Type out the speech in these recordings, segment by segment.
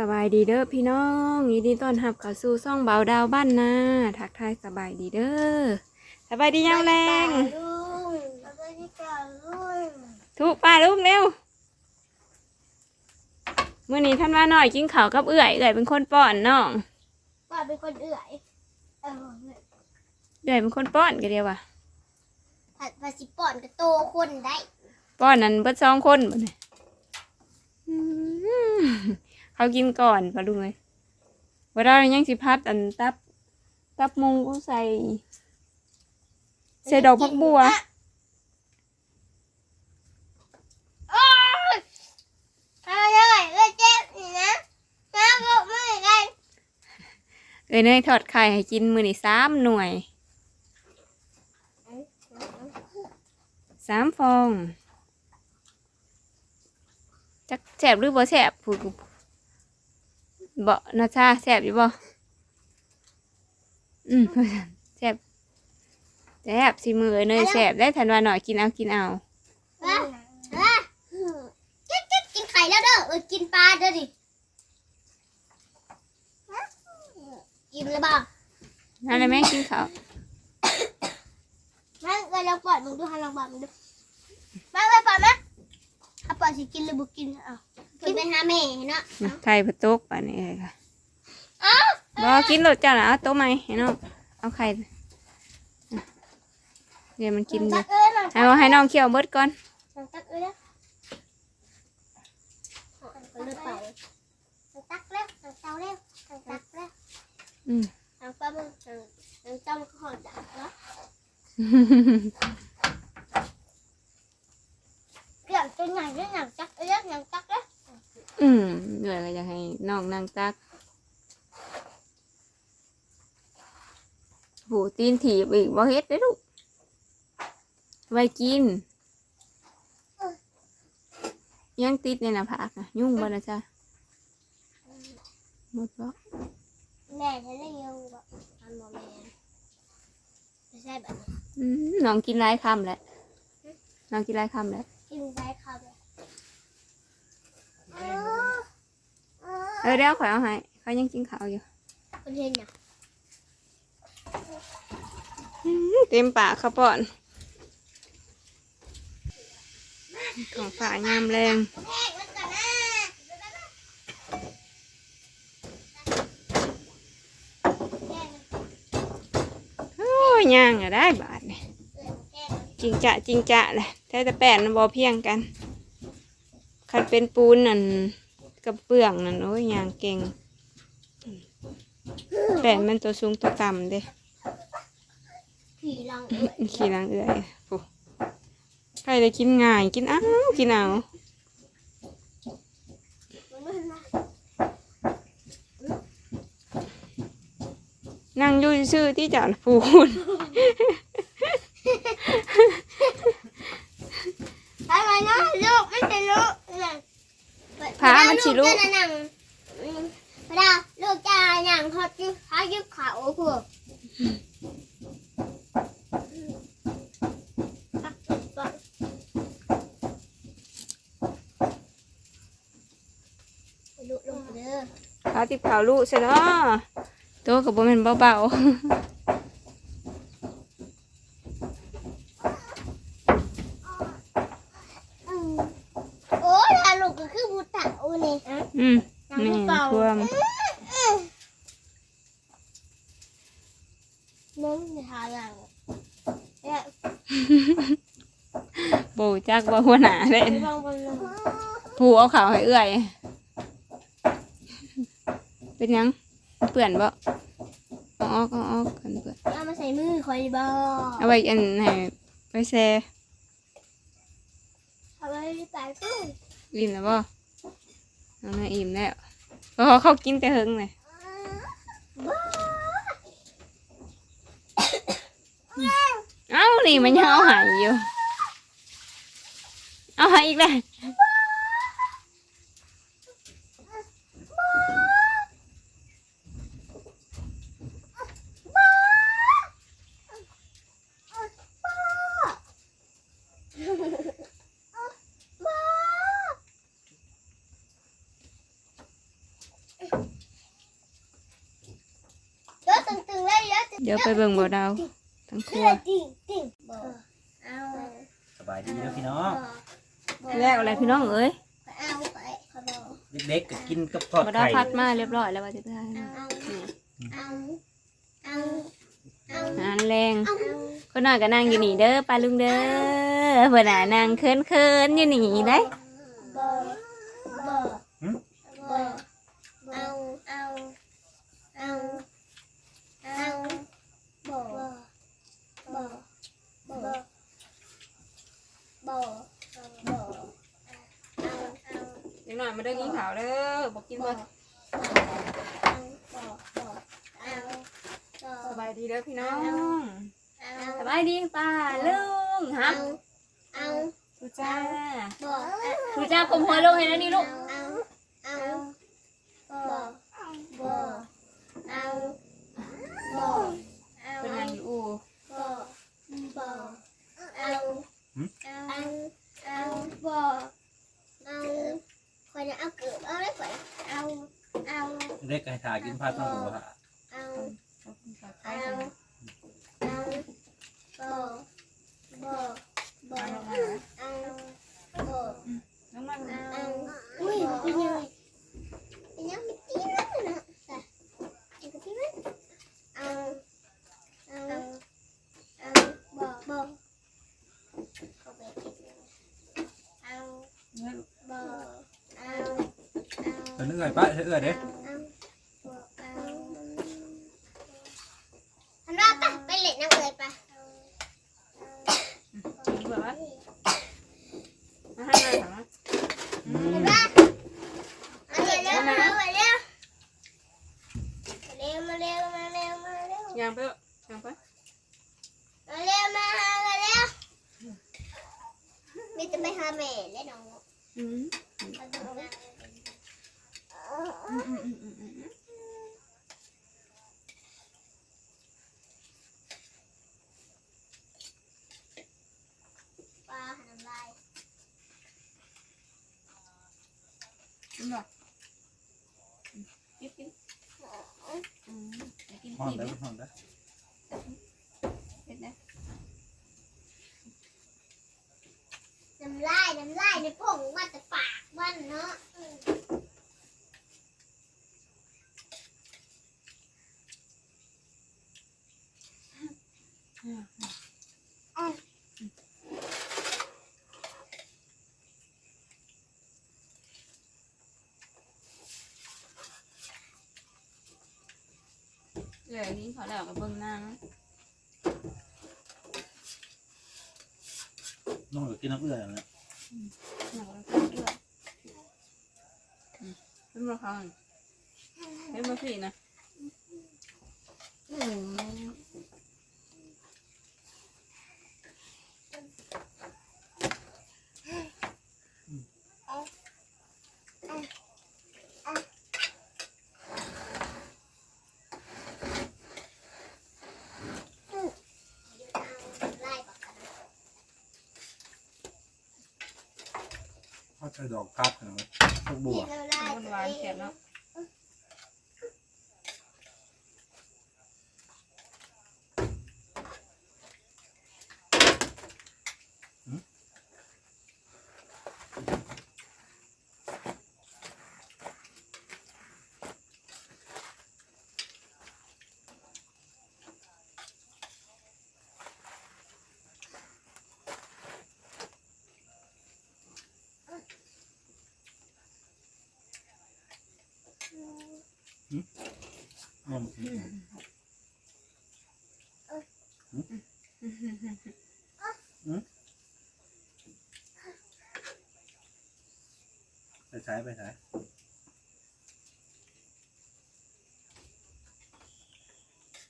สบายดีเด้อพี่น้องยินดีต้อนรับเข้าสู่ซ่องเบาดาวบ้านนาทักทายสบายดีเด้อสบายดียังแรงลุงแล้วก็ที่ก่อนลุงทุกป้าลูกเร็วมื่อนี้ท่านว่าน้อยกินข้าวกับเอื่อยเอื่อยเป็นคนป้อนน้องป้าเป็นคนเอื่อยเออเอื่อยเป็นคนป้อนกันเดียวว่ะผัดผัดสิป่อนกับโตคนได้ป้อนนั้นเบิดสองคนบ่เนี่ยอืม เขากินก่อนปะลุงเลยว่าเรายังสิพัดอันตับ ตับมุงก็ใส่ใส่ดอกพักบัวโอ้ยเอาเลยเลยเจ็บนี่นะน้ำบอกมือกันเอ้ยเนยทอดไข่ให้กินมือนี่สามหน่วยสามฟอง จักแสบหรือบ่แสบผู้ บ่นาชาแสบอยู่บ่อืมแสบแสบสิมือเอ้ยเนยแสบได้ทันว่าหน่อยกินเอากินเอาวะวะจิ๊ดจิ๊ดกินไข่แล้วเด้อเออกินปลาเด้อดิกินแล้วบ่นั่นเลยแม่กินข้าวมันก็ลองปล่อยมึงดูให้ลองปล่อยมึงดูมาเลยปล่อยมั้ยเอาปล่อยสิกินหรือบุกินเอา กินไปหาแม่เนาะไข่ปลาตกอันนี้เลยค่ะเอ้าบ่กินรสจ้านะเอาโต๊ะไหมให้น้องเอาไข่อะเดี๋ยวมันกินตัเดี๋ยกวเอ้ยน้องให้ให้น้องเคี่ยวเบิดก่อนตักเอ้ยนะเอาเลยไปตักแล้วตักเตาแล้วตักแล้วอืมตักปลามึงตักเตามันก็หอดดับเนาะเกี่ยวจนใหญ่ด้วยหนังตักเอ้ยหนังตักแล้ว อืมเดี๋ยวก็อยากให้น้องนั่งตักโห ตีนถีบอีกบ่เฮ็ดได้อลูกไว้กิน ยังติดในหน้าผากนะยุ่งบ่นะจ๊ะหมดบ่แม่ฉันได้ยังแบบทำบ่แม่ไม่ใช่แบบนี้อืมน้องกินหลายคำแหละน้องกินหลายคำแหละกินได้คำเลยเออเดี๋ยวข่อยเอาให้เขายังกินข้าวอยู่ คนเห็นเนี่ยอืม เต็มปากข้าวป้อนของฝ่ากงามแรงโอ้ยย่างอะได้บาทเนี่ยจริงจะจริงจะแหละแต่แต่แป้นมันบอเพียงกันคันเป็นปูนนั่นกับเปลืองนั่นโอ้ยย่างเก่งแป้นมันตัวสูงตัวต่ำเด้ ผีลังเอ้ยขี่หลังเอื่อยโอ้ใครได้กินง่าย กินเอากินเอามันไม่นะนั่งอยู่ซื่อๆที่เจอดปูนไปไปนะลูกไม่ใช่ลูกนั่งพามันสิลูกเจ้าน่ะนั่งอืมพระดาลูกจะนั่งเขาจิ้เขายึดเขาพวกลูกลงไปเด้อ ขา ติบขาวลูกใช่เนาะตัวกับบ่แม่นเบาอืมโอ้ยถ้าลูกก็คือบูตาอูนี่ๆอืมนั่งแม่ผู้เป่าควมน้องจะทาหลังเนี่ยโบจักบ่หัวหนาเลยไปฟังบอลลงผูเอาขาวให้เอื้อย เป็นหยังเปื่อนบ่เอาออกเอาออกกันเปื่อนเอามาใส่มือคอยบอเอาไว้อันให้ไปแซ่เอาไว้ใส่ตู้อิ่มแล้วบ่เอาหน่อยอิ่มแล้วเพราะเขากินแต่เฮิงเลยบ้าเอ้านี่มันยังเอาใหายอยู่ เอาใหายอีกแล้ว เดี๋ยวไปเบิ่งบ่ดาวทั้งครัวจริงจริงบ่เอาสบายดีเด้อพี่น้องแล้วอะไรพี่น้องเอ้ยเอาไปขนมเด็กๆก็กินกับทอดบ่ดาวไข่พัดมาเรียบร้อยแล้วว่าจะได้เอาเอาเอาเอางานแรงเอาคนน้อยก็นั่งอยู่นี่เด้อปลาลุงเด้อเพิ่นน่ะนั่งเคินๆอยู่นี่เด้บ่บ่บ่เอาเอาเอาเอาบ่บ่บ่บ่ บ่บ่เอาเอาเด็กน้อยมาเด้อกินข้าวเด้อบ่กินบ่สบายดีเด้อพี่น้องสบายดีป้าลุงฮะทูจ้าทูจ้ากลมหัวลงให้นะนี่ลูกเป็นนางอยู่อู่ เอาเกือบเอาได้ก่อนเอาเอาเล็กไก่ถากินผัดต้องหัวฮะเอาเอาเอาบ่บ่บ่ น้องมา เอาอุ้ยเป็นยังไงเป็นยังไม่ตีนั่นนะแต่ยังก็ตีนั่นเอาเอาเอาบ่บ่เข้าไปกินเอาบ่เอา เออนึกไงป้าเอื้อเด้อันว่าปะไปเล่นน้ำเลยปะกินแบบว่ามาให้มาถามว่าอือั ปบ่ยังไปมาเร็วมามาเร็วมีจะไปหาแม่และน้องอืมมาดูงานอืมอืมอืมอืมอืมปลาหันน้ำลายกินบ่กินกินอืมอยากกินห้องกินได้เนี่ยห้องได้เผ็ดนะน้ำลายน้ำลายในพงว่าแต่ปากมันเนาะ กินข้าวแล้วกับเบิ่งหนางน้องก็กินน้ำเอื้ออย่างนี้หนังเรากินด้วยอืมเป็นมะขามเป็นมะผีนะ อืม น้ำลายก่อนนะ เขา ใช้ดอกพัดนะพวกบัว มันหวานแซ่บเนาะ น้องไปใช้ไปใช้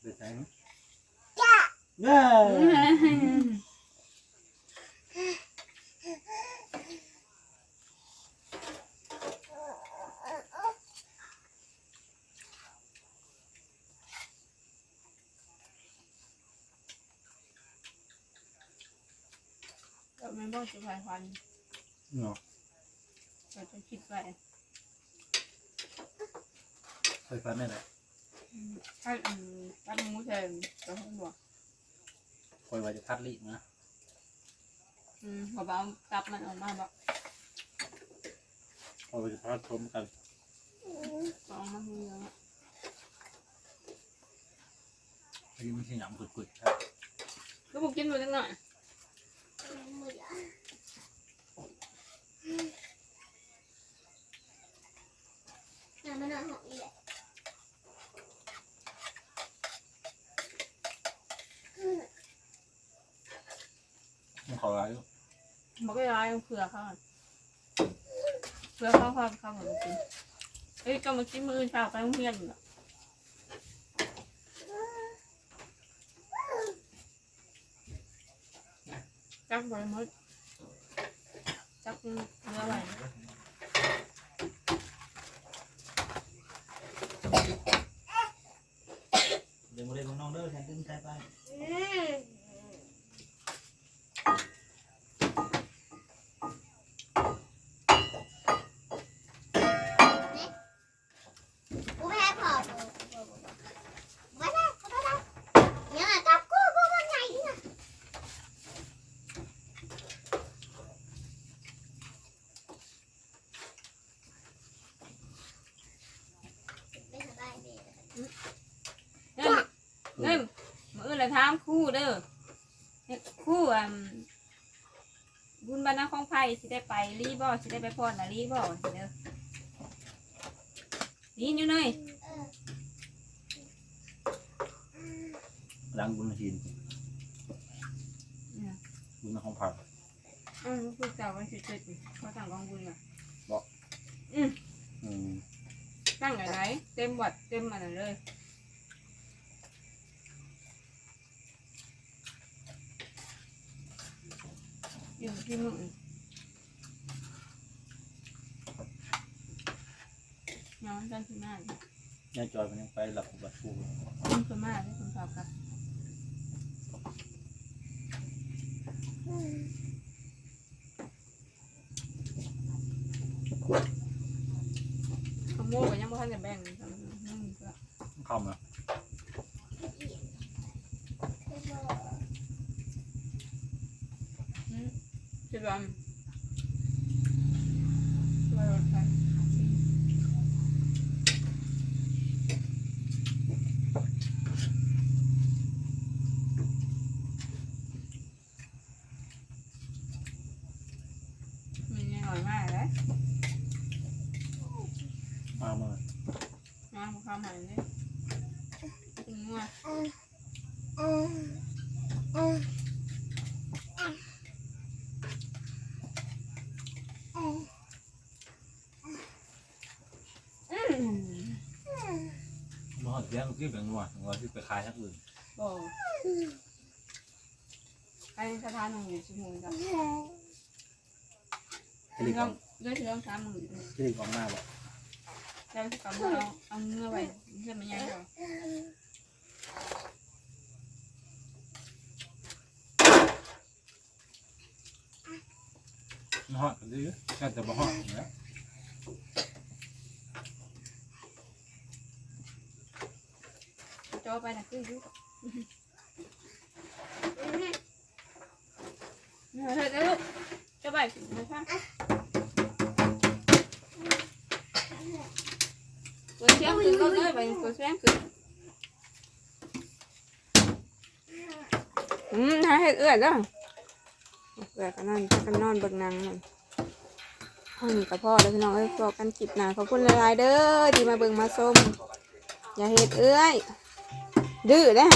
ไปใช้จ้าเย้ ก็ไม่บอกจะพายควันเนาะเราจะคิดไปไฟฟ้าแม่ไหนมถ้าอืมตับหมูแทนก็ให้บอกคอยว่าจะพัดลินะอืมบอกว่าเอาตับมันออกมาบอกคอยว่าจะพัดชมกันก็เอามาให้เยอะที่ไม่ใช่หยำกุดๆครับก็บอกกินไปจังหน่อย หมดละน้ำมันนอนหอมอีกแหละ มันขออะไรอยู่ บอกก็ย้ายเอาเผื่อเขาอะเผื่ อเขาขาเขาเหมือนกินเอ้ยก็มากินมืออื่นเช้าไปโรงเรียนอะจักบริมดจักเนื้อไว้ เดี๋ยวมาเรียนน้องเด้อแทนตึ้งใจไป อืมกูแพ้พอมาได้มาได้ยังไงกับกูกูมันใหญ่ดินะไม่สบายดี เงินเงินมืออื่นละ ถามครู่เด้อเนี่ยครู่อะบุญบรรณาของไผ่สิได้ไปรีบ่สิได้ไปพรนะรีบ่สิเด้อนี่อยู่เนยล้างบุญหินบุญของผักอืมพวกเจ้าก็สิเจ็ดเขาสั่งกองบุญอะอืมตั้งอะไรเต็มวัดเต็มอันนั้นเลย อยู่ที่มึงน้องจันทร์มายายจอยมันยังไปหลับบัตรฟูคุณสมาที่คุณสอบกับขโมยก็ยังไม่ทันจะแบ่งเลยครับอืมก็เข้ คิดว่าช่วยรถไฟมีแน่นอนมากเลยมาเมื่อน้ำความหมายเลยจริงว่ะ อืม มาหอดแย่งที่เป็นงัวงัว ที่ไปขายทั้งอื่นบอกไอ้สถานหนึ่งอยู่ชั่วโมงจ้ะที่รีบเรื่องเรื่องเรื่องสามหมื่นที่รีบออกหน้าบ่แล้วก็เอาเอาเงื่อไว้เพื่อมันยังเหรอมาหอดกันดื้อแค่จะมาหอดอย่างเงี้ย จอไปนะคือยุเฮ้ยเดี๋ยวลูกจะไปนะคะตัวเชี่ยงคือก็เลยไปตัวเชี่ยงคืออืมหาเห็ดเอื้อยจ้ะเอื้อยก็นอนก็นอนเบิ่งหนังมันห้องนี้กับพ่อแล้วพี่น้องเอ้ยบอกกันคลิปหนาขอบคุณหลายๆเด้อที่มาเบิ่งมาส้มอย่าเห็ดเอื้อย ดื้อนะ